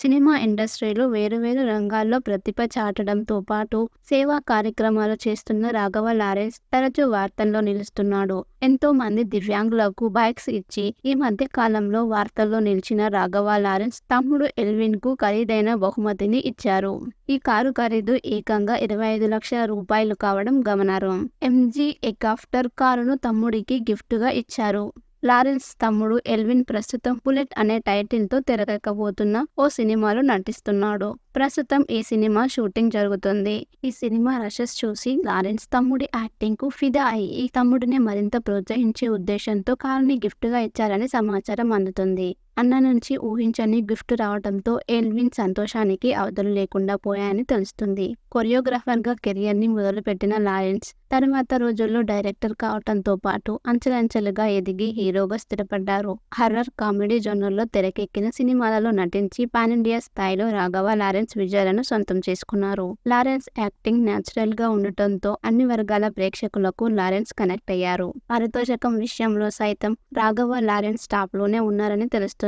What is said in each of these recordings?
Cinema ఇండస్ట్రీలో వేరువేరు రంగాల్లో ప్రతిభ చాటడంతో పాటు సేవా కార్యక్రమాలు చేస్తున్న రాఘవ లారెన్స్ తరచూ వార్తల్లో నిలుస్తున్నాడు. ఎంతో మంది దివ్యాంగులకు బైక్స్ ఇచ్చి ఈ మధ్య కాలంలో వార్తల్లో నిలిచిన రాఘవ లారెన్స్ తమ్ముడు ఎల్విన్కు ఖరీదైన బహుమతిని ఇచ్చారు. ఈ కారు ఖరీదు ఏకంగా ఇరవై ఐదు లక్షల రూపాయలు కావడం గమనార్హం. ఎంజీ ఎకాఫ్టర్ కారును తమ్ముడికి గిఫ్ట్గా ఇచ్చారు. లారెన్స్ తమ్ముడు ఎల్విన్ ప్రస్తుతం బుల్లెట్ అనే టైటిల్తో తెరకెక్కబోతున్న ఓ సినిమాలో నటిస్తున్నాడు. ప్రస్తుతం ఈ సినిమా షూటింగ్ జరుగుతుంది. ఈ సినిమా రషెస్ చూసి లారెన్స్ తమ్ముడి యాక్టింగ్కు ఫిదా అయి ఈ తమ్ముడిని మరింత ప్రోత్సహించే ఉద్దేశంతో కారుని గిఫ్ట్గా ఇచ్చారని సమాచారం అందుతుంది. అన్న నుంచి ఊహించని గిఫ్ట్ రావడంతో ఎల్విన్ సంతోషానికి అవధులు లేకుండా పోయాయని తెలుస్తుంది. కొరియోగ్రాఫర్గా కెరియర్ని మొదలుపెట్టిన లారెన్స్ తర్వాత రోజుల్లో డైరెక్టర్ కావటంతో పాటు అంచెలంచెలుగా ఎదిగి హీరోగా స్థిరపడ్డారు. హర్రర్ కామెడీ జోనర్లో తెరకెక్కిన సినిమాలలో నటించి పాన్ ఇండియా స్థాయిలో రాఘవ లారెన్స్ విజయాలను సొంతం చేసుకున్నారు. లారెన్స్ యాక్టింగ్ న్యాచురల్గా ఉండటంతో అన్ని వర్గాల ప్రేక్షకులకు లారెన్స్ కనెక్ట్ అయ్యారు. పారితోషకం విషయంలో సైతం రాఘవ లారెన్స్ టాప్లోనే ఉన్నారని తెలుస్తుంది.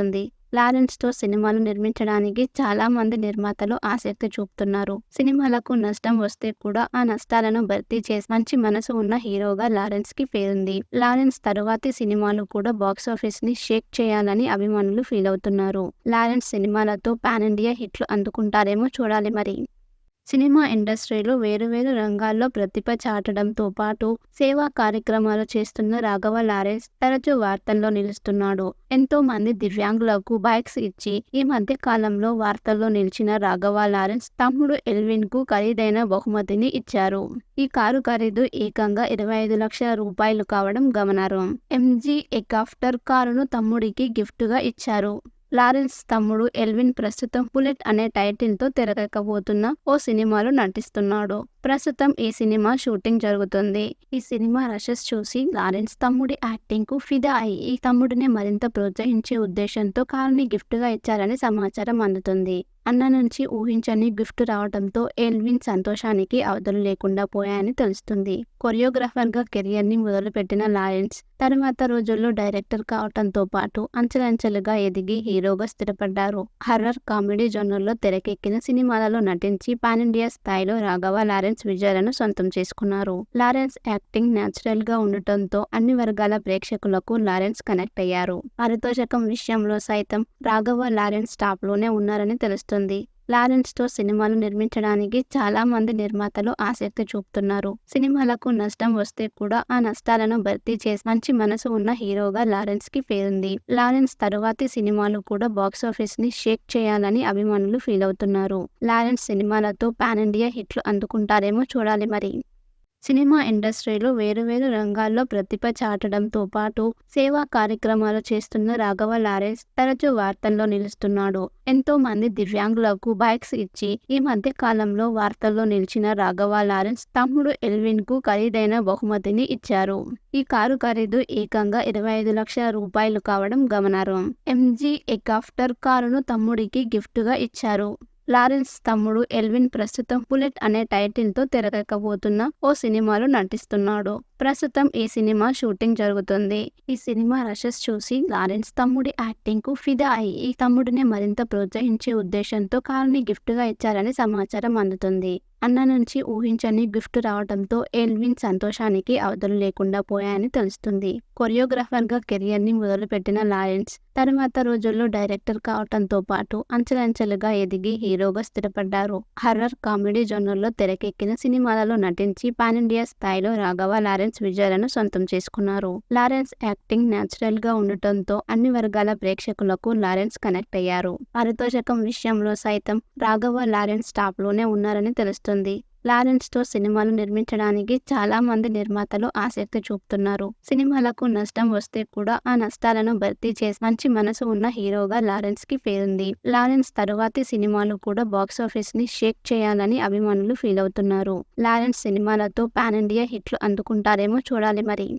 లారెన్స్తో సినిమాలు నిర్మించడానికి చాలా మంది నిర్మాతలు ఆసక్తి చూపుతున్నారు. సినిమాలకు నష్టం వస్తే కూడా ఆ నష్టాలను భర్తీ చేసి మంచి మనసు ఉన్న హీరోగా లారెన్స్కి పేరుంది. లారెన్స్ తరువాతి సినిమాలు కూడా బాక్సాఫీస్ని షేక్ చేయాలని అభిమానులు ఫీల్ అవుతున్నారు లారెన్స్ సినిమాలతో పాన్ ఇండియా హిట్లు అందుకుంటారేమో చూడాలి మరి. సినిమా ఇండస్ట్రీలో వేరువేరు రంగాల్లో ప్రతిభ చాటడంతో పాటు సేవా కార్యక్రమాలు చేస్తున్న రాఘవ లారెన్స్ తరచూ వార్తల్లో నిలుస్తున్నాడు. ఎంతో మంది దివ్యాంగులకు బైక్స్ ఇచ్చి ఈ మధ్య కాలంలో వార్తల్లో నిలిచిన రాఘవ లారెన్స్ తమ్ముడు ఎల్విన్కు ఖరీదైన బహుమతిని ఇచ్చారు. ఈ కారు ఖరీదు ఏకంగా ఇరవై ఐదు లక్షల రూపాయలు కావడం గమనార్హం. ఎంజీ ఎకాఫ్టర్ కారును తమ్ముడికి గిఫ్ట్గా ఇచ్చారు. లారెన్స్ తమ్ముడు ఎల్విన్ ప్రస్తుతం బుల్లెట్ అనే టైటిల్తో తెరకెక్కబోతున్న ఓ సినిమాలో నటిస్తున్నాడు. ప్రస్తుతం ఈ సినిమా షూటింగ్ జరుగుతుంది. ఈ సినిమా రషెస్ చూసి లారెన్స్ తమ్ముడి యాక్టింగ్కు ఫిదా అయ్యి ఈ తమ్ముడిని మరింత ప్రోత్సహించే ఉద్దేశంతో కారుని గిఫ్ట్గా ఇచ్చారని సమాచారం అందుతుంది. అన్న నుంచి ఊహించని గిఫ్ట్ రావడంతో ఎల్విన్ సంతోషానికి అవధులు లేకుండా పోయాయని తెలుస్తుంది. కొరియోగ్రాఫర్గా కెరియర్ని మొదలుపెట్టిన లారెన్స్ తర్వాత రోజుల్లో డైరెక్టర్ కావటంతో పాటు అంచెలంచెలుగా ఎదిగి హీరోగా స్థిరపడ్డారు. హర్రర్ కామెడీ జోనర్లో తెరకెక్కిన సినిమాలలో నటించి పాన్ ఇండియా స్థాయిలో రాఘవ లారెన్స్ విజయాలను సొంతం చేసుకున్నారు. లారెన్స్ యాక్టింగ్ న్యాచురల్గా ఉండటంతో అన్ని వర్గాల ప్రేక్షకులకు లారెన్స్ కనెక్ట్ అయ్యారు. పారితోషకం విషయంలో సైతం రాఘవ లారెన్స్ టాప్లోనే ఉన్నారని తెలుస్తుంది. లారెన్స్తో సినిమాలు నిర్మించడానికి చాలా మంది నిర్మాతలు ఆసక్తి చూపుతున్నారు. సినిమాలకు నష్టం వస్తే కూడా ఆ నష్టాలను భర్తీ చేసి మంచి మనసు ఉన్న హీరోగా లారెన్స్కి పేరుంది. లారెన్స్ తరువాతి సినిమాలు కూడా బాక్సాఫీస్ని షేక్ చేయాలని అభిమానులు ఫీల్ అవుతున్నారు లారెన్స్ సినిమాలతో పాన్ ఇండియా హిట్లు అందుకుంటారేమో చూడాలి మరి. సినిమా ఇండస్ట్రీలో వేరువేరు రంగాల్లో ప్రతిభ చాటడంతో పాటు సేవా కార్యక్రమాలు చేస్తున్న రాఘవ లారెన్స్ తరచూ వార్తల్లో నిలుస్తున్నాడు. ఎంతో మంది దివ్యాంగులకు బైక్స్ ఇచ్చి ఈ మధ్య కాలంలో వార్తల్లో నిలిచిన రాఘవ లారెన్స్ తమ్ముడు ఎల్విన్కు ఖరీదైన బహుమతిని ఇచ్చారు. ఈ కారు ఖరీదు ఏకంగా ఇరవై ఐదు లక్షల రూపాయలు కావడం గమనార్హం. ఎంజీ ఎకాఫ్టర్ కారును తమ్ముడికి గిఫ్ట్గా ఇచ్చారు. లారెన్స్ తమ్ముడు ఎల్విన్ ప్రస్తుతం బుల్లెట్ అనే టైటిల్తో తెరకెక్కబోతున్న ఓ సినిమాలో నటిస్తున్నాడు. ప్రస్తుతం ఈ సినిమా షూటింగ్ జరుగుతుంది. ఈ సినిమా రషెస్ చూసి లారెన్స్ తమ్ముడి యాక్టింగ్కు ఫిదా అయి ఈ తమ్ముడిని మరింత ప్రోత్సహించే ఉద్దేశంతో కారుని గిఫ్ట్గా ఇచ్చారని సమాచారం అందుతుంది. అన్న నుంచి ఊహించని గిఫ్ట్ రావడంతో ఎల్విన్ సంతోషానికి అవధులు లేకుండా పోయాయని తెలుస్తుంది. కొరియోగ్రాఫర్గా కెరియర్ని మొదలుపెట్టిన లారెన్స్ తర్వాత రోజుల్లో డైరెక్టర్ కావటంతో పాటు అంచెలంచెలుగా ఎదిగి హీరోగా స్థిరపడ్డారు. హర్రర్ కామెడీ జోనర్లో తెరకెక్కిన సినిమాలలో నటించి పాన్ ఇండియా స్థాయిలో రాఘవ లారెన్స్ విజయాలను సొంతం చేసుకున్నారు. లారెన్స్ యాక్టింగ్ న్యాచురల్గా ఉండటంతో అన్ని వర్గాల ప్రేక్షకులకు లారెన్స్ కనెక్ట్ అయ్యారు. పారితోషకం విషయంలో సైతం రాఘవ లారెన్స్ టాప్లోనే ఉన్నారని తెలుస్తుంది. లారెన్స్తో సినిమాలు నిర్మించడానికి చాలా మంది నిర్మాతలు ఆసక్తి చూపుతున్నారు. సినిమాలకు నష్టం వస్తే కూడా ఆ నష్టాలను భర్తీ చేసి మంచి మనసు ఉన్న హీరోగా లారెన్స్కి పేరుంది. లారెన్స్ తరువాతి సినిమాలు కూడా బాక్సాఫీస్ని షేక్ చేయాలని అభిమానులు ఫీల్ అవుతున్నారు లారెన్స్ సినిమాలతో పాన్ ఇండియా హిట్లు అందుకుంటారేమో చూడాలి మరి.